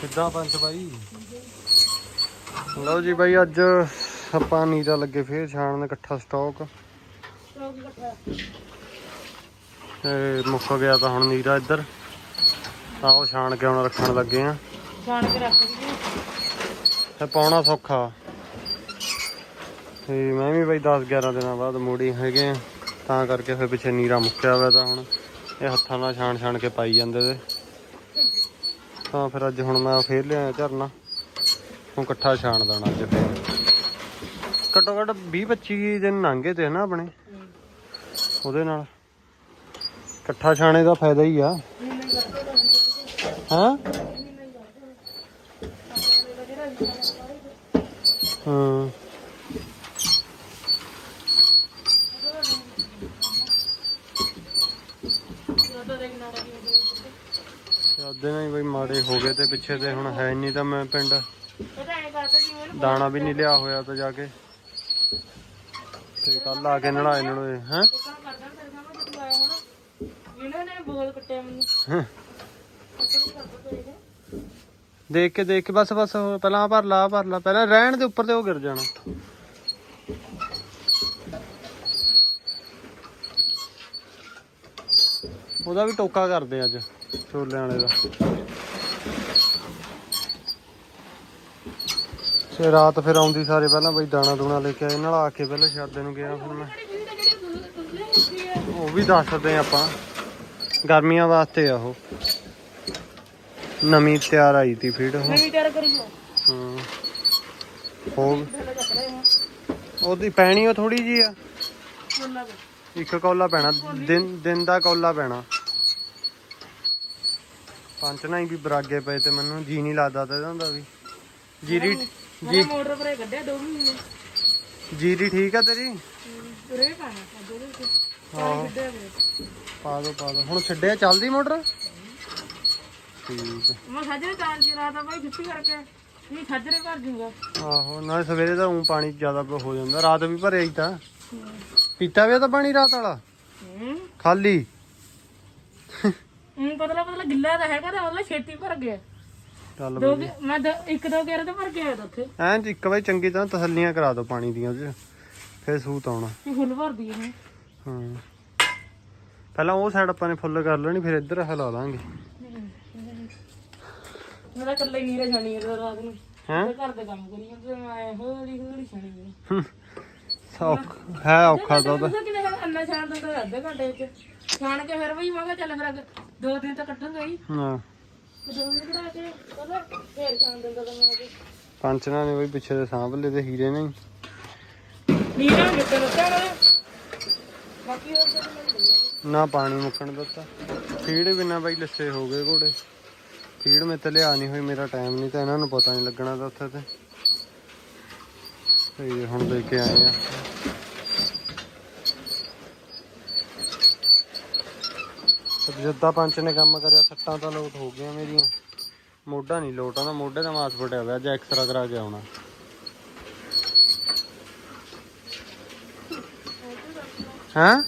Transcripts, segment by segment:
ਕਿੱਦਾਂ ਪੰਚ ਬਾਈ? ਲਓ ਜੀ ਬਾਈ ਅੱਜ ਆਪਾਂ ਨੀਰਾ ਲੱਗੇ ਫੇਰ ਛਾਣਨ ਇਕੱਠਾ ਸਟਾਕ ਤੇ ਮੁੱਕ ਗਿਆ ਤਾਂ ਹੁਣ ਨੀਰਾ ਇੱਧਰ। ਤਾਂ ਉਹ ਛਾਣ ਕੇ ਹੁਣ ਰੱਖਣ ਲੱਗੇ ਆ। ਛਾਣ ਕੇ ਰੱਖ ਤੇ ਪਾਉਣਾ ਸੌਖਾ। ਤੇ ਮੈਂ ਵੀ ਬਾਈ 10 11 ਦਿਨਾਂ ਬਾਅਦ ਮੋੜੀ ਹੈਗੇ ਆ। ਤਾਂ ਕਰਕੇ ਫਿਰ ਪਿੱਛੇ ਨੀਰਾ ਮੁੱਕਿਆ ਹੋਇਆ ਤਾਂ ਹੁਣ। ਇਹ ਹੱਥਾਂ ਨਾਲ ਛਾਣ ਛਾਣ ਕੇ ਪਾਈ ਜਾਂਦੇ ਤੇ। ਤਾਂ ਫਿਰ ਅੱਜ ਹੁਣ ਮੈਂ ਫੇਰ ਲਿਆਇਆ ਝਰਨਾ। ਹੁਣ ਇਕੱਠਾ ਛਾਣ ਦੇਣਾ ਅੱਜ। ਫੇਰ ਘੱਟੋ ਘੱਟ 20 25 ਦਿਨ ਲੰਘੇ ਤੇ ਨਾ ਆਪਣੇ। ਉਹਦੇ ਨਾਲ। ਇਕੱਠਾ ਛਾਣੇ ਦਾ ਫਾਇਦਾ ਹੀ ਆ। ਹਾਂ? ਹਾਂ। ਚੱਲਦੇ ਨਹੀਂ ਬਈ ਮਾੜੇ ਹੋ ਗਏ ਤੇ ਪਿੱਛੇ ਤੇ ਹੁਣ ਹੈ ਨਹੀਂ ਤਾਂ ਮੈਂ ਪਿੰਡ। ਦਾਣਾ ਵੀ ਨਹੀਂ ਲਿਆ ਹੋਇਆ ਤਾਂ ਜਾ ਕੇ। ਤੇ ਕੱਲ ਆ ਕੇ ਨੜਾਏ ਨੜੋਏ, ਹੈ? ਦੇਖ ਕੇ ਦੇਖ ਕੇ ਬਸ ਬਸ, ਪਹਿਲਾਂ ਭਰ ਲਾ ਭਰ ਲਾ। ਪਹਿਲਾਂ ਰਹਿਣ ਦੇ ਉੱਪਰ ਤੇ ਉਹ ਗਿਰ ਜਾਣਾ। ਉਹਦਾ ਵੀ ਟੋਕਾ ਕਰਦੇ ਅੱਜ। ਛੋਲਿਆਂ ਵਾਲੇ ਦਾ। ਤੇ ਰਾਤ ਫਿਰ ਆਉਂਦੀ ਸਾਰੇ ਪਹਿਲਾਂ ਬਈ ਦਾਣਾ ਦੂਣਾ ਲੈ ਕੇ ਆਏ ਨਾਲ ਆ ਕੇ ਪਹਿਲਾਂ ਸ਼ਾਦੇ ਨੂੰ ਗਿਆ ਫਿਰ ਮੈਂ। ਉਹ ਵੀ ਦੱਸਦੇ ਆਪਾਂ। ਗਰਮੀਆਂ ਵਾਸਤੇ ਆ ਉਹ। ਨਵੀਂ ਤਿਆਰ ਆਈ ਤੀ ਫੀਡ ਉਹ। ਨਵੀਂ ਤਿਆਰ ਕਰੀ ਜੋ ਹਾਂ। ਉਹਦੀ ਪੈਣੀ ਉਹ ਥੋੜੀ ਜੀ ਆ। ਇੱਕ ਕੌਲਾ ਪੈਣਾ ਦਿਨ ਦਿਨ ਦਾ ਕੌਲਾ ਪੈਣਾ। ਨਾ ਹੀ ਵੀ ਬਰਾਗੇ ਪਏ ਤੇ ਮੈਨੂੰ ਜੀ ਨਹੀਂ ਲੱਗਦਾ ਤੇ ਇਹਦਾ ਹੁੰਦਾ ਵੀ। ਜੀਰੀ ਮੈਂ ਮੋਟਰ ਪਰੇ ਕੱਢਿਆ ਦੋ ਮਹੀਨੇ ਜੀਰੀ ਠੀਕ ਆ ਤੇਰੀ? ਰੇ ਪਾਣਾ ਅੱਧੇ ਦੇ ਹਾਂ। ਪਾ ਦੋ ਪਾ ਦੋ। ਹੁਣ ਛੱਡਿਆ ਚੱਲਦੀ ਮੋਟਰ? ਠੀਕ ਮੈਂ ਸਾਜਰੇ ਚਾਰ ਜੀ ਰਾਤ ਬਾਈ ਛੁੱਟੀ ਕਰਕੇ। ਨਹੀਂ ਸਾਜਰੇ ਭਰ ਜੂਗਾ। ਆਹੋ ਨਾ ਸਵੇਰੇ ਤਾਂ ਉਂ ਪਾਣੀ ਜ਼ਿਆਦਾ ਹੋ ਜਾਂਦਾ। ਰਾਤ ਵੀ ਭਰਿਆ ਹੀ ਤਾਂ। ਪੀਤਾ ਵੀ ਤਾਂ ਪਾਣੀ ਰਾਤ ਵਾਲਾ? ਖਾਲੀ? ਹੂੰ ਪਤਲਾ ਪਤਲਾ ਗਿੱਲਾ ਤਾਂ ਹੈਗਾ ਤਾਂ ਉਹਦਾ ਛੇਤੀ ਭਰ ਗਿਆ। ਚੱਲ ਦੋ ਗੇ- ਮੈਂ ਦ- ਇੱਕ ਦੋ ਗੇਰੇ ਤੇ ਭਰ ਕੇ ਆਇਆ ਤਾਂ ਉੱਥੇ। ਐਂ ਇੱਕ ਵਾਰੀ ਚੰਗੀ ਤਰ੍ਹਾਂ ਤਸੱਲੀਆਂ ਕਰਾ ਦਿਓ ਪਾਣੀ ਦੀਆਂ ਉਹਦੇ 'ਚ ਫਿਰ ਸੂਤ ਆਉਣਾ। ਇਹ ਫੁੱਲ ਭਰਦੀ ਹੈ ਹਾਂ। ਪਹਿਲਾਂ ਉਹ ਸਾਈਡ ਆਪਾਂ ਨੇ ਫੁੱਲ ਕਰ ਲੈਣੀ ਫਿਰ ਇੱਧਰ ਹਿਲਾ ਲਾਂਗੇ। ਮੇਰਾ ਕੱਲਾ ਹੀ ਨੀਰੇ ਛਾਣੀ ਹੈ ਰਾਤ ਨੂੰ। ਹੈਂ? ਤੇ ਘਰ ਦੇ ਕੰਮ ਕਰੀ ਜਾਂਦੇ ਮੈਂ ਹੌਲੀ ਹੌਲੀ ਛਾਣੀ ਹੈ। ਸੌਖ ਹੈ ਔਖਾ ਤਾਂ ਉਹਦਾ। ਕਿੰਨੇ ਅੰਨਾ ਛਾਣ ਦਿੰਦਾ ਅੱਧੇ ਘੰਟੇ ਵਿੱਚ। ਛਾਣ ਕੇ ਫਿਰ ਵੀ ਮੈਂ ਕਿਹਾ ਚੱਲ ਫਿਰ ਅੱਗੇ ਦੋ ਦਿਨ ਤਾਂ ਕੱਟਾਂਗਾ ਹੀ ਹਾਂ। ਦੋ ਦਿਨ ਕਢਾ ਕੇ ਪਤਾ ਫੇਰ ਛਾਣ ਦਿੰਦਾ ਤਾਂ ਮੈਂ ਅੱਗੇ ਪੰਚਨਾ ਨੇ ਬਈ ਪਿੱਛੇ ਦੇ ਸਾਂਭ ਲਏ ਤੇ ਹੀਰੇ ਨੇ। ਨੀਰਾ ਮਿੱਟੇ ਲੱਗਾ ਨਾ। ਬਾਕੀ ਹੋਰ ਤਾਂ ਮੈਨੂੰ ਮਿਲਣਾ ਨਾ ਪਾਣੀ ਮੁੱਕਣ ਦਿੱਤਾ। ਫੀਡ ਬਿਨਾ ਬਈ ਲੱਸੇ ਹੋ ਗਏ ਘੋੜੇ। ਫੀਡ ਮੇ ਤੇ ਲਿਆ ਨਹੀਂ ਹੋਈ ਮੇਰਾ ਟਾਈਮ ਨਹੀਂ ਤਾਂ ਇਹਨਾਂ ਨੂੰ ਪਤਾ ਨਹੀਂ ਲੱਗਣਾ ਤਾਂ ਉੱਥੇ ਤੇ। ਤੇ ਹੁਣ ਲੈ ਕੇ ਆਏ ਆ। ਤੇ ਜਿੱਦਾਂ ਪੰਚ ਨੇ ਕੰਮ ਕਰਿਆ, ਸੱਟਾਂ ਤਾਂ ਲੋਟ ਹੋ ਗਈਆਂ ਮੇਰੀਆਂ। ਮੋਢਾ ਨਹੀਂ ਲੋਟ ਆਉਂਦਾ ਮੋਢੇ ਦਾ ਮਾਸ ਫਟਿਆ ਹੋਇਆ ਅੱਜ ਐਕਸਰਾ ਕਰਾ ਕੇ ਆਉਣਾ। ਹੈਂ?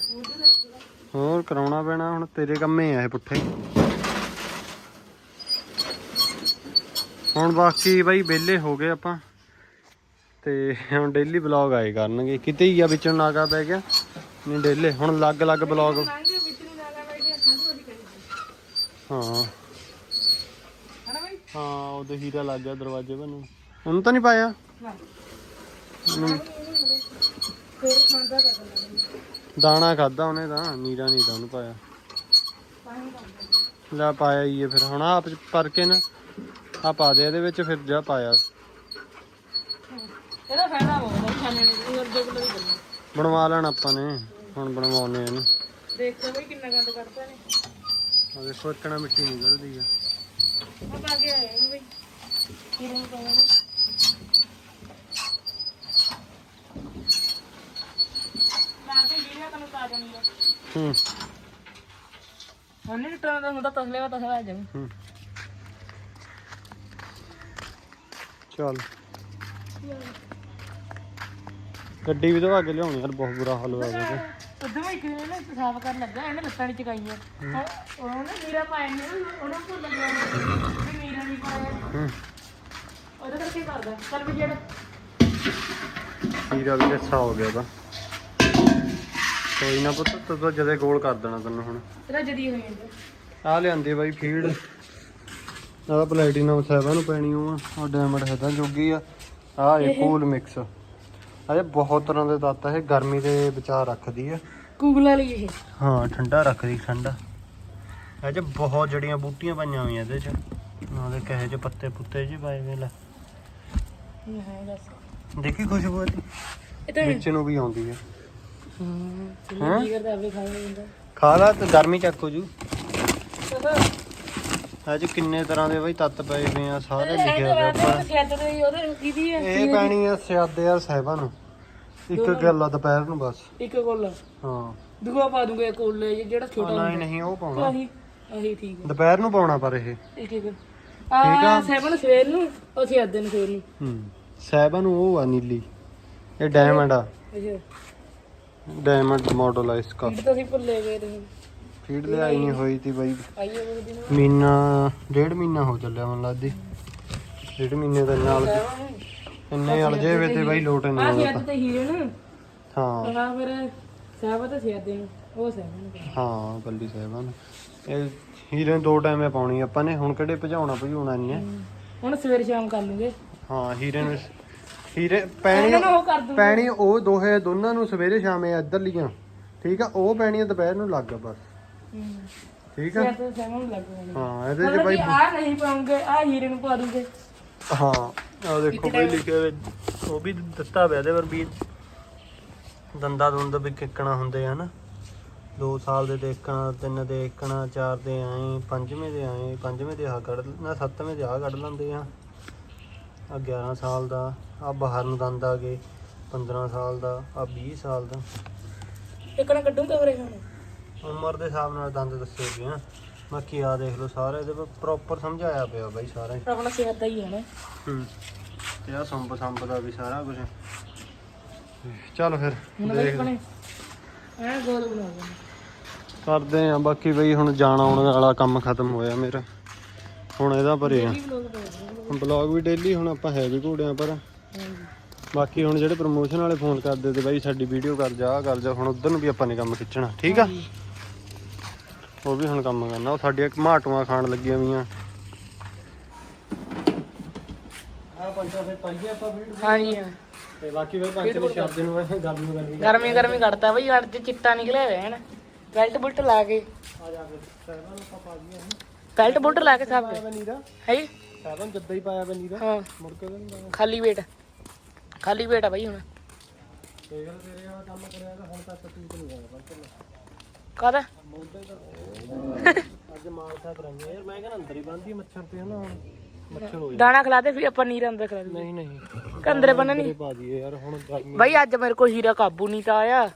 ਹੋਰ ਕਰਾਉਣਾ ਪੈਣਾ, ਹੁਣ ਤੇਰੇ ਕੰਮੇ ਆ ਇਹ ਪੁੱਠੇ। ਹੁਣ ਬਾਕੀ ਬਾਈ ਵਿਹਲੇ ਹੋ ਗਏ ਆਪਾਂ। ਤੇ ਹੁਣ ਡੇਲੀ ਬਲੌਗ ਆਏ ਕਰਨਗੇ। ਕਿਤੇ ਹੀ ਆ, ਵਿੱਚੋਂ ਨਾਗਾ ਪੈ ਗਿਆ। ਨਹੀਂ ਡੇਲੇ ਹੁਣ ਅਲੱਗ-ਅਲੱਗ ਬਲੌਗ ਵਿੱਚ ਨਹੀਂ ਲਾਗਾ ਬੈਠੇ ਠੰਡ ਬੜੀ ਕਰੀ ਹਾਂ। ਹਨਾ ਬਾਈ? ਹਾਂ ਉਹਦੇ ਹੀਰਾ ਲੱਗ ਗਿਆ ਦਰਵਾਜ਼ੇ ਬੰਨੂ ਉਹਨੂੰ ਤਾਂ ਨਹੀਂ ਪਾਇਆ? ਨਾ। ਉਹਨੂੰ ਫੇਰ ਖਾਂਦਾ ਤਾਂ ਕਰਨਾ ਦਾਣਾ ਖਾਦਾ ਉਹਨੇ ਤਾਂ ਨੀਰਾ ਨਹੀਂ ਤਾਂ ਉਹਨੂੰ ਪਾਇਆ। ਪਾਣੀ ਪਾਉਂਦਾ ਲੈ ਪਾਇਆ ਹੀ ਹੈ ਫਿਰ ਹੁਣ ਆਪ ਪਰ ਕੇ ਨਾ ਆ ਪਾ ਦੇ ਇਹਦੇ ਵਿੱਚ ਫਿਰ ਜਾ ਪਾਇਆ। ਇਹਦਾ ਫਾਇਦਾ ਬਹੁਤ ਹੈ ਖਾਣੇ ਨੂੰ ਉਹ ਅੱਗੇ ਕੋਲ ਵੀ ਬਣਵਾ ਲੈਣਾ ਆਪਾਂ ਨੇ ਹੁਣ ਬਣਵਾਉਨੇ ਇਹਨੂੰ। ਦੇਖੋ ਬਈ ਕਿੰਨਾ ਗੰਦ ਕੱਢਦਾ ਨੇ ਆ ਦੇਖੋ ਇਤਨਾ ਮਿੱਟੀ ਨਿਕਲਦੀ ਆ। ਉਹ ਪਾ ਕੇ ਆਏ ਨੇ ਬਈ। ਕਿਰਨ ਪਾਉਣਾ ਨਾ। ਕੇ ਆ। ਹੂੰ। ਉਹਨੇ ਟਰਾਂ ਦਾ ਹੁੰਦਾ ਤਸਲੇ ਵਾ ਤਸਲਾ ਆ ਜਾਵੇ ਹੂੰ। ਚੱਲ। ਗੱਡੀ ਵੀ ਤਾਂ ਅੱਗੇ ਲਿਆਉਣੀ ਯਾਰ ਬਹੁਤ ਬੁਰਾ ਹਾਲ ਹੋਇਆ ਉਦੋਂ ਵੀ ਕਿਵੇਂ ਨਾ ਸਾਫ਼ ਕਰਨ ਲੱਗਾ ਇਹਨੇ ਲੱਤਾਂ ਨਹੀਂ ਚਕਾਈਆਂ। ਉਹਨੇ ਨੀਰਾ ਪਾਇਆ ਨਹੀਂ ਉਹਨੂੰ ਭੁੱਲ ਗਿਆ ਵੀ ਨੀਰਾ ਨਹੀਂ ਪਾਇਆ। ਹੂੰ। ਉਹਦੇ ਕਰਕੇ ਕਰਦਾ ਚੱਲ ਵੀ ਜਿਹੜਾ ਹੀਰਾ ਵੀ ਅੱਛਾ ਹੋ ਗਿਆ ਤਾਂ। ਕੋਈ ਨਾ ਪੁੱਤ ਤੂੰ ਤਾਂ ਜਦੇ ਗੋਲ ਕਰ ਦੇਣਾ ਤੈਨੂੰ ਹੁਣ। ਤੇਰਾ ਜਦੀ ਹੋਈ ਜਾਂਦਾ ਆ ਲਿਆਂਦੀ ਬਾਈ ਫੀਡ। ਆ ਪਲੈਟੀਨਮ 7 ਨੂੰ ਪੈਣੀ ਉਹ ਆ। ਡਾਇਮੰਡ ਹੈ ਤਾਂ ਜੋਗੀ ਆ। ਆ ਇਹ ਕੂਲ ਮਿਕਸ ਅਜੇ ਬਹੁਤ ਤਰ੍ਹਾਂ ਦੇ ਤੱਤ ਇਹ ਗਰਮੀ ਦੇ ਵਿਚਾਰ ਰੱਖਦੀ ਆ। ਗੂਗਲ ਵਾਲੀ ਇਹ। ਹਾਂ ਠੰਡਾ ਰੱਖਦੀ ਠੰਡਾ। 'ਚ ਬਹੁਤ ਜੜੀਆਂ ਬੂਟੀਆਂ ਪਾਈਆਂ ਹੋਈਆਂ ਇਹਦੇ ਚ। ਨਾਲੇ ਕਹੇ ਚ ਪੱਤੇ ਪੁੱਤੇ ਜੀ ਪਾਏ ਵੇ ਲੈ ਇਹ ਹੈ ਦੱਸ। ਦੇਖੀ ਖੁਸ਼ਬੂ ਇਹਦੀ? ਇਹ ਤਾਂ ਵਿੱਚ ਨੂੰ ਵੀ ਆਉਂਦੀ ਹੈ ਹਾਂ? ਹੈਂ? ਖਾ ਲੈਂਦਾ। ਖਾ ਲਾ ਤੇ ਗਰਮੀ ਚੱਕ ਹੋ ਜੂ। ਅੱਜ ਕਿੰਨੇ ਤਰ੍ਹਾਂ ਦੇ ਬਈ ਤੱਤ ਪਏ ਹੋਏ ਆ ਸਾਰੇ ਲਿਖਿਆ ਹੋਇਆ ਉੱਪਰ ਦੇ ਉਹਦੇ ਹੈ ਇਹ ਪੈਣੀ ਆ ਸਿਆਦੇ ਆ ਸਾਹਿਬਾਂ ਨੂੰ। ਇੱਕ ਗੱਲ ਆ ਦੁਪਹਿਰ ਨੂੰ ਬਸ। ਇੱਕ ਕੋਲ। ਹਾਂ। ਦੂਆ ਪਾ ਦੂੰਗਾ ਇੱਕ ਕੋਲ ਜਿਹੜਾ ਛੋਟਾ ਨਹੀਂ ਨਹੀਂ ਉਹ ਪਾਉਣਾ। ਆਹੀ ਆਹੀ ਠੀਕ ਹੈ ਦੁਪਹਿਰ ਨੂੰ ਪਾਉਣਾ ਪਰ ਇਹ। ਇੱਕ ਇੱਕ। ਆ? ਸੈਵਨ ਸਵੇਰ ਨੂੰ ਉਹ ਸਿਆਦ ਨੂੰ ਸਵੇਰ ਨੂੰ। ਹੂੰ। ਸਾਹਿਬਾਂ ਨੂੰ ਉਹ ਆ ਨੀਲੀ। ਇਹ ਡਾਇਮੰਡ ਆ। ਅੱਛਾ। ਡਾਇਮੰਡ ਮਾਡਲ ਆ ਇਸਕਾ ਫੀਡ ਤਾਂ ਅਸੀਂ ਭੁੱਲੇ ਗਏ ਤੁਸੀਂ। ਫੀਡ ਲਿਆਈ ਨਹੀਂ ਹੋਈ ਤੀ ਬਾਈ। ਆਈਏ ਉਹ ਦਿਨ। ਮਹੀਨਾ ਡੇਢ ਮਹੀਨਾ ਹੋ ਚੱਲਿਆ ਮਨ ਲੱਗਦੀ ਡੇਢ ਮਹੀਨੇ ਦੇ ਨਾਲ ਇੰਨੇ ਅਲਜੇ ਵੇ ਤੇ ਬਾਈ ਲੋਟ ਨਹੀਂ ਆ ਸਿਆਦ ਤੇ। ਹੀਰੇ ਨੂੰ। ਹਾਂ। ਹਾਂ ਫਿਰ ਸੈਵਨ ਤੇ ਸਿਆਦ ਨੂੰ ਉਹ ਨੂੰ। ਹਾਂ ਬੱਲੀ ਸਾਹਿਬਾਂ ਇਹ ਹੀਰੇ ਦੋ ਟਾਈਮੇ ਪਾਉਣੀ ਆਪਾਂ ਨੇ ਹੁਣ ਕਿਹੜੇ ਭਜਾਉਣਾ ਭਜਾਉਣਾ ਨਹੀਂ ਹੈ। ਹੁਣ ਸਵੇਰ ਸ਼ਾਮ ਕਰ ਲੂਗੇ। ਹਾਂ ਹੀਰੇ ਨੂੰ ਹੀਰੇ ਪੈਣੀ ਪੈਣੀ ਉਹ ਦੋਹੇ ਦੋਨਾਂ ਨੂੰ ਸਵੇਰੇ ਸ਼ਾਮੇ ਇੱਧਰ ਲੀਆਂ ਠੀਕ ਆ ਉਹ ਪੈਣੀ ਦੁਪਹਿਰ ਨੂੰ ਲੱਗ ਬਸ। ਠੀਕ ਆ? ਹਾਂ ਇਹਦੇ ਚ ਬਾਈ ਆ ਨਹੀਂ ਪਾਉਂਗੇ ਆ ਹੀਰੇ ਨੂੰ ਪਾ ਦੂੰਗੇ। ਹਾਂ। ਆ ਦੇਖੋ ਬਈ ਲਿਖਿਆ ਹੋਇਆ, ਉਹ ਵੀ ਦਿੱਤਾ ਪਿਆ ਇਹਦੇ ਪਰ ਵੀ ਦੰਦਾ ਦੁੰਦ ਵੀ ਕਿੱਕਣਾ ਹੁੰਦੇ ਆ ਨਾ। 2 ਸਾਲ ਦੇ ਦੇਖਣਾ ਤਿੰਨ ਦੇ ਦੇਖਣਾ ਚਾਰ ਦੇ ਆਏ ਪੰਜਵੇਂ ਦੇ ਆਏ ਪੰਜਵੇਂ ਦੇ ਆ ਕੱਢ ਨਾ ਸੱਤਵੇਂ ਦੇ ਆ ਕੱਢ ਲੈਂਦੇ ਆ। ਆ 11 ਸਾਲ ਦਾ ਆ ਬਾਹਰ ਨੂੰ ਦੰਦ ਆ ਗਏ 15 ਸਾਲ ਦਾ ਆ 20 ਸਾਲ ਦਾ। ਇੱਕ ਨਾ ਕੱਢੂਗਾ ਵੀਰੇ ਹੁਣ। ਉਮਰ ਦੇ ਹਿਸਾਬ ਨਾਲ ਦੰਦ ਦੱਸੇ ਗਏ ਆ। ਬਾਕੀ ਆ ਦੇਖ ਲਓ ਸਾਰੇ ਇਹਦੇ ਪ੍ਰੋਪਰ ਸਮਝਾਇਆ ਪਿਆ ਬਾਈ ਸਾਰਾ ਹੀ। ਆਪਣਾ ਸਿਆਦ ਦਾ ਹੀ ਹੈ ਨਾ। ਹੂੰ ਤੇ ਆ ਸੰਪ ਸੰਪ ਦਾ ਵੀ ਸਾਰਾ ਕੁਝ ਚੱਲ ਫਿਰ ਹੁਣ ਦੇਖ ਆਪਣੇ ਐ ਗੋਲ ਬਣਾ ਦੇ ਕਰਦੇ ਆ ਬਾਕੀ ਬਈ ਹੁਣ ਜਾਣ ਆਉਣ ਵਾਲਾ ਕੰਮ ਖਤਮ ਹੋਇਆ ਮੇਰਾ। ਹੁਣ ਇਹਦਾ ਭਰੇ ਆ। ਬਲੋਗ ਬਲੌਗ ਵੀ ਡੇਲੀ ਹੁਣ ਆਪਾਂ ਹੈ ਵੀ ਘੋੜਿਆਂ ਪਰ। ਬਾਕੀ ਹੁਣ ਜਿਹੜੇ ਪ੍ਰਮੋਸ਼ਨ ਵਾਲੇ ਫੋਨ ਕਰਦੇ ਤੇ ਬਾਈ ਸਾਡੀ ਵੀਡੀਓ ਕਰ ਜਾ ਆਹ ਕਰ ਜਾ। ਹੁਣ ਉਧਰ ਨੂੰ ਵੀ ਆਪਾਂ ਨੇ ਕੰਮ ਖਿੱਚਣਾ ਠੀਕ ਆ? ਉਹ ਵੀ ਹੁਣ ਕੰਮ ਕਰਨਾ ਉਹ ਸਾਡੀਆਂ ਘਮਾਟੂਆਂ ਖਾਣ ਲੱਗੀਆਂ ਵੀਆਂ। ਆ ਪੰਚਾ ਫਿਰ ਪਾਈਏ ਆਪਾਂ ਵੀਡੀਓ ਹਾਂਜੀ। ਹਾਂ ਤੇ ਬਾਕੀ ਬਈ ਪੰਜ ਦੇ ਸ਼ਬਦ ਨੂੰ ਗੱਲ ਨੂੰ ਕਰਨੀ ਗਰਮੀ ਗਰਮੀ ਕੱਢਤਾ ਬਈ ਅੱਜ ਚਿੱਟਾ ਨਿਕਲਿਆ ਹੋਇਆ ਹੈ ਨਾ ਬੈਲਟ ਬੁਲਟ ਲਾ ਕੇ। ਆ ਜਾ ਫਿਰ ਸਹਿਬਾਂ ਨੂੰ ਆਪਾਂ ਪਾ ਦਈਏ ਬੈਲਟ ਬੁਲਟ ਲਾ ਕੇ ਸਭ ਪਾਇਆ ਨੀਰਾ ਹੈ ਸਹਿਬਾਂ ਜੱਦਾ ਹੀ ਪਾਇਆ ਵੇ ਨੀਰਾ ਹਾਂ। ਮੁੜ ਕੇ ਤਾਂ ਖਾਲੀ ਵੇਟ ਖਾਲੀ ਵੇਟ ਆ ਬਈ ਹੁਣ। ਦੇਖ ਲੈ ਤੇਰੇ ਵਾਲਾ ਕੰਮ ਕਰਿਆ ਤਾਂ ਹੁਣ ਤੱਕ ਠੀਕ ਨਹੀਂ ਪਰ ਚੱਲ ਕਾਹਦਾ ਅੱਜ ਮਾਲ ਸਾ ਕਰਾਂਗੇ। ਯਾਰ ਮੈਂ ਕਹਿੰਦਾ ਅੰਦਰ ਹੀ ਬੰਦੀ ਮੱਛਰ ਤੇ ਹੁਣ ਮੱਛਰ ਹੋ ਦਾਣਾ ਖਿਲਾ ਦੇ ਫਿਰ ਆਪਾਂ ਨੀਰ ਅੰਦਰ ਖਿਲਾ ਦੇ ਨਹੀਂ ਨਹੀਂ। ਕੰਦਰੇ ਬੰਨਣੀ ਤੇਰੇ ਪਾ ਦਈਏ ਯਾਰ ਹੁਣ ਗਰਮੀ ਬਈ ਅੱਜ ਮੇਰੇ ਕੋਲ ਹੀਰਾ ਕਾਬੂ ਨਹੀਂ ਤਾਂ ਆਇਆ।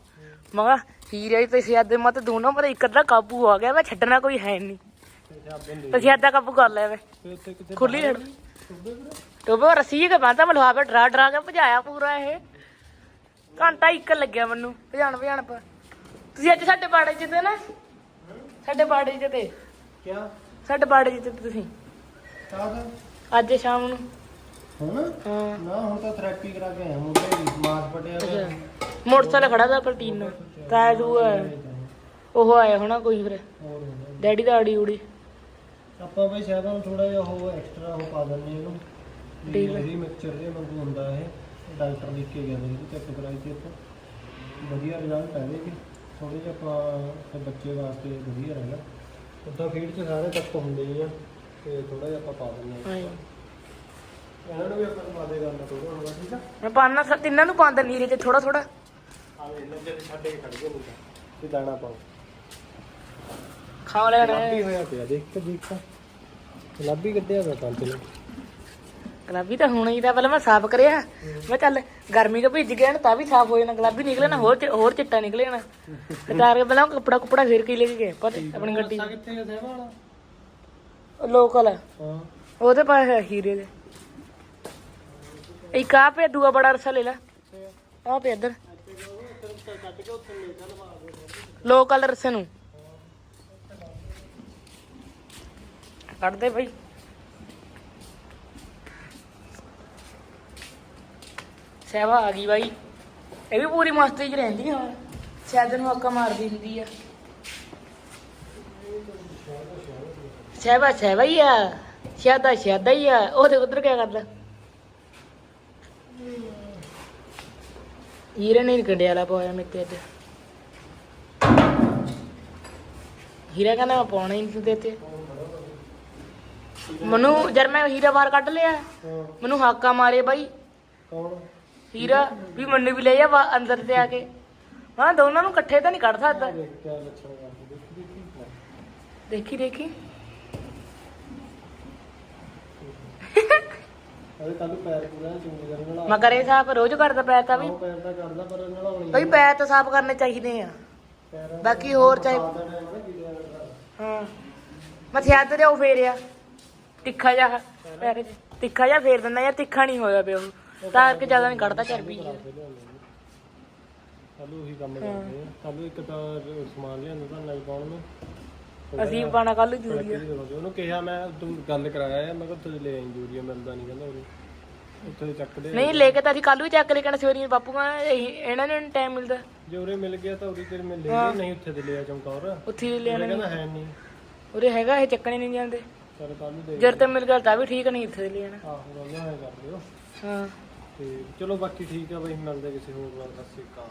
ਮਗਾ ਹੀਰੇ ਤੇ ਸਿਆਦੇ ਮਤ ਦੋਨੋਂ ਮਤ ਇੱਕ ਅੱਧਾ ਕਾਬੂ ਹੋ ਗਿਆ ਮੈਂ ਛੱਡਣਾ ਕੋਈ ਹੈ ਨਹੀਂ। ਤੇ ਸਿਆਦਾ ਕਾਬੂ ਕਰ ਲਿਆ ਕਿਤੇ ਖੁੱਲੀ ਛੱਡ ਟੋਬੇ ਰੱਸੀ ਕੇ ਬਾਂਦਾ ਮੈਂ ਲਵਾ ਡਰਾ ਡਰਾ ਕੇ ਭਜਾਇਆ ਪੂਰਾ ਇਹ। ਘੰਟਾ ਇੱਕ ਲੱਗਿਆ ਮੈਨੂੰ ਭਜਾਣ ਭਜਾਣ ਪਰ। ਤੁਸੀਂ ਅੱਜ ਸਾਡੇ ਬਾੜੇ ਚ ਤੇ ਨਾ? ਸਾਡੇ ਬਾੜੇ ਚ ਤੇ ਕਿਆ? ਸਾਡੇ ਬਾੜੇ ਚ ਤੇ ਤੁਸੀਂ। ਕਾਹਦਾ ਅੱਜ ਸ਼ਾਮ ਨੂੰ। ਹੁਣ? ਹਾਂ। ਨਾ ਹੁਣ ਤਾਂ ਥੈਰੇਪੀ ਕਰਾ ਕੇ ਆਇਆ ਮੁੰਡੇ ਦੀ ਮਾਸ ਪਟਿਆ ਹੋਇਆ। ਮੋਟਰਸਾਈਕਲ ਖੜਾ ਦਾ ਪ੍ਰੋਟੀਨ ਨਾਲ ਤਾਂ ਤੂੰ ਉਹ ਆਇਆ ਹੋਣਾ ਕੋਈ ਫਿਰ। ਹੋਰ ਹੁੰਦਾ। ਡੈਡੀ ਦਾ ਆੜੀ ਉੜੀ। ਆਪਾਂ ਬਈ ਸ਼ਾਇਦ ਹੁਣ ਥੋੜਾ ਜਿਹਾ ਉਹ ਐਕਸਟਰਾ ਉਹ ਪਾ ਦਿੰਦੇ ਇਹਨੂੰ। ਠੀਕ ਹੈ। ਇਹਦੀ ਮਿਕਸਚਰ ਦੇ ਵਾਂਗੂ ਹੁੰਦਾ ਇਹ। ਡਾਕਟਰ ਲਿਖ ਕੇ ਗਿਆ ਮੇਰੇ ਚੈੱਕ ਕਰਾਈ ਸੀ ਆਪਾਂ। ਵਧੀਆ ਰਿਜ਼ਲਟ ਆਏ ਕਿ ਥੋੜੇ ਜਿਹਾ ਆਪਾਂ ਤੇ ਬੱਚੇ ਵਾਸਤੇ ਵਧੀਆ ਰਹਿਣਾ। ਉਦਾਂ ਫੀਡ 'ਚ ਸਾਰੇ ਤੱਕ ਹੁੰਦੇ ਹੀ ਆ ਤੇ ਥੋੜਾ ਜਿਹਾ ਆਪਾਂ ਪਾ ਦਿੰਦੇ ਆ ਹਾਂ ਇਹਨਾਂ ਨੂੰ ਵੀ ਆਪਾਂ ਪਾ ਦੇ ਕਰਨਾ ਥੋੜਾ ਹੋਣਾ ਠੀਕ ਆ? ਮੈਂ ਪਾਣਾ ਸਰ ਤਿੰਨਾਂ ਨੂੰ ਪਾਉਂਦਾ ਨੀਰੇ ਚ ਥੋੜਾ ਥੋੜਾ ਆ ਵੇ ਇਹਨਾਂ ਦੇ ਛੱਡੇ ਖੜ ਗਏ ਨਹੀਂ ਤੇ ਦਾਣਾ ਪਾਓ। ਖਾ ਲੈਣਾ ਲੱਭੀ ਹੋਇਆ ਪਿਆ ਦੇਖ ਕੇ ਦੇਖ। ਤਾਂ ਲੱਭੀ ਕੱਢਿਆ ਪਿਆ ਪੰਜ ਨੇ ਗੁਲਾਬੀ ਤਾਂ ਹੋਣਾ ਹੀ ਤਾਂ ਪਹਿਲਾਂ ਮੈਂ ਸਾਫ਼ ਕਰਿਆ। ਮੈਂ ਚੱਲ ਗਰਮੀ ਤੋਂ ਭਿੱਜ ਗਿਆ ਨਾ ਤਾਂ ਵੀ ਸਾਫ਼ ਹੋ ਜਾਣਾ ਗੁਲਾਬੀ ਨਿਕਲੇ ਨਾ ਹੋਰ ਚ- ਹੋਰ ਚਿੱਟਾ ਨਿਕਲੇ ਨਾ। ਤਾਰ ਕੇ ਪਹਿਲਾਂ ਕੱਪੜਾ ਕੁਪੜਾ ਫੇਰ ਕੇ ਲੈ ਕੇ ਗਏ? ਪਤਾ ਆਪਣੀ ਗੱਡੀ ਕਿੱਥੇ ਵਾਲਾ? ਲੋਕਲ ਹਾਂ। ਉਹਦੇ ਪਾਸ ਹੈ ਹੀਰੇ ਦੇ। ਇੱਕ ਆ ਪਿਆ ਦੂਆ ਬੜਾ ਰਸਾ ਲੈ ਲੈ। ਆ ਪਿਆ ਇੱਧਰ। ਲੋਕਲ ਰਸੇ ਨੂੰ। ਕੱਢ ਦੇ ਭਾਈ ਸਹਿਬਾ ਆ ਗਈ ਬਾਈ। ਇਹ ਵੀ ਪੂਰੀ ਮਸਤੀ 'ਚ ਰਹਿੰਦੀ ਆ। ਸ਼ਾਇਦ ਨੂੰ ਅੱਕਾ ਮਾਰਦੀ ਹੁੰਦੀ ਆ। ਸਹਿਬਾ ਸਹਿਬਾ ਹੀ ਆ। ਸ਼ਾਦਾ ਸ਼ਾਦਾ ਹੀ ਆ। ਉਹ ਤੇ ਉਧਰ ਕਿਆ ਕਰਦਾ? ਹੀਰੇ ਨੇ ਕੰਡੇ ਵਾਲਾ ਪਾਇਆ ਮੇਰੇ ਤੇ। ਅੱਜ ਹੀਰਾ ਕਹਿੰਦਾ ਮੈਂ ਪਾਉਣਾ ਹੀ ਨਹੀਂ ਤੇ ਮਨੂੰ ਜਦ ਮੈਂ ਹੀਰਾ ਬਾਹਰ ਕੱਢ ਲਿਆ ਮੈਨੂੰ ਹਾਕਾ ਮਾਰੇ ਬਾਈ। ਕੌਣ? ਹੀਰਾ ਵੀ ਮੈਨੂੰ ਵੀ ਲੈ ਜਾ ਬਾ- ਅੰਦਰ ਤੇ ਆ ਕੇ। ਹਾਂ, ਦੋਨਾਂ ਨੂੰ ਇਕੱਠੇ ਤਾਂ ਨਹੀਂ ਕੱਢ ਸਕਦਾ। ਦੇਖੀ ਦੇਖੀ। ਮੈਂ ਕਰੇ ਸਾਫ਼ ਰੋਜ਼ ਕਰਦਾ ਪੈ ਤਾਂ ਵੀ। ਪੈਰ ਬਈ ਪੈਰ ਤਾਂ ਸਾਫ਼ ਕਰਨੇ ਚਾਹੀਦੇ ਆ। ਬਾਕੀ ਹੋਰ ਚਾਹੇ ਹਾਂ। ਮੈਂ ਥਿਆਦ ਤੇ ਉਹ ਫੇਰਿਆ। ਤਿੱਖਾ ਜਿਹਾ। ਪੈਰ 'ਚ ਤਿੱਖਾ ਜਿਹਾ ਫੇਰ ਦਿੰਦਾ ਯਾਰ ਤਿੱਖਾ ਨਹੀਂ ਹੋਇਆ ਪਿਆ ਉਹ। ਤਾਂ ਕਰਕੇ ਜ਼ਿਆਦਾ ਨਹੀਂ ਕੱਢਦਾ ਚਰਬੀ ਜੀ। ਕੱਲ ਉਹੀ ਕੰਮ ਕਰਦੇ ਆ। ਕੱਲ ਇੱਕ ਤਾਂ ਸਮਾਨ ਲਿਆਂਦਾ ਤਾਂ ਨਹੀਂ ਪਾਉਣ ਨੂੰ। ਅਸੀਂ ਪਾਣਾ ਕੱਲ ਯੂਰੀਆ। ਉਹਨੂੰ ਕਿਹਾ ਮੈਂ ਤੂੰ ਗੱਲ ਕਰਾਇਆ ਮੈਂ ਕਿਹਾ ਉੱਥੇ ਲੈ ਆਈ ਯੂਰੀਆ ਮਿਲਦਾ ਨਹੀਂ ਕਹਿੰਦਾ ਉਰੇ। ਉੱਥੇ ਚੱਕਦੇ ਨਹੀਂ ਲੈ ਕੇ ਤਾਂ ਅਸੀਂ ਕੱਲ ਵੀ ਚੱਕ ਲੈ ਕੇ ਸਵੇਰੀ ਬਾਪੂ ਕਹਿੰਦਾ ਇਹੀ- ਇਹਨਾਂ ਨੂੰ ਟਾਈਮ ਮਿਲਦਾ। ਜੇ ਉਰੇ ਮਿਲ ਗਿਆ ਤਾਂ ਉਰੇ ਤੇਰੇ ਮਿਲ ਲੈਂਦੇ ਨਹੀਂ ਉੱਥੇ ਤੇ ਲਿਆ ਚਮਕੌਰ। ਉੱਥੇ ਹੀ ਲੈ ਮੈਂ ਲੈਣਾ ਕਹਿੰਦਾ ਹੈ ਨਹੀਂ। ਉਰੇ ਹੈਗਾ ਇਹ ਚੱਕਣੇ ਨਹੀਂ ਜਾਂਦੇ। ਚਲ ਕੱਲ ਨੂੰ ਦੇ ਜਰ ਤੇ ਮਿਲ ਗਿਆ ਤਾਂ ਵੀ ਠੀਕ ਨਹੀਂ ਇੱਥੇ ਲੈ ਲੈਣਾ ਆਹੋ ਰੋਣਾ ਹੈ ਕਰ ਲਿਓ ਹਾਂ। ਤੇ ਚਲੋ ਬਾਕੀ ਠੀਕ ਆ ਬਈ ਮਿਲਦੇ ਕਿਸੇ ਹੋਰ ਵਾਰ ਸਤਿ ਸ਼੍ਰੀ ਅਕਾਲ।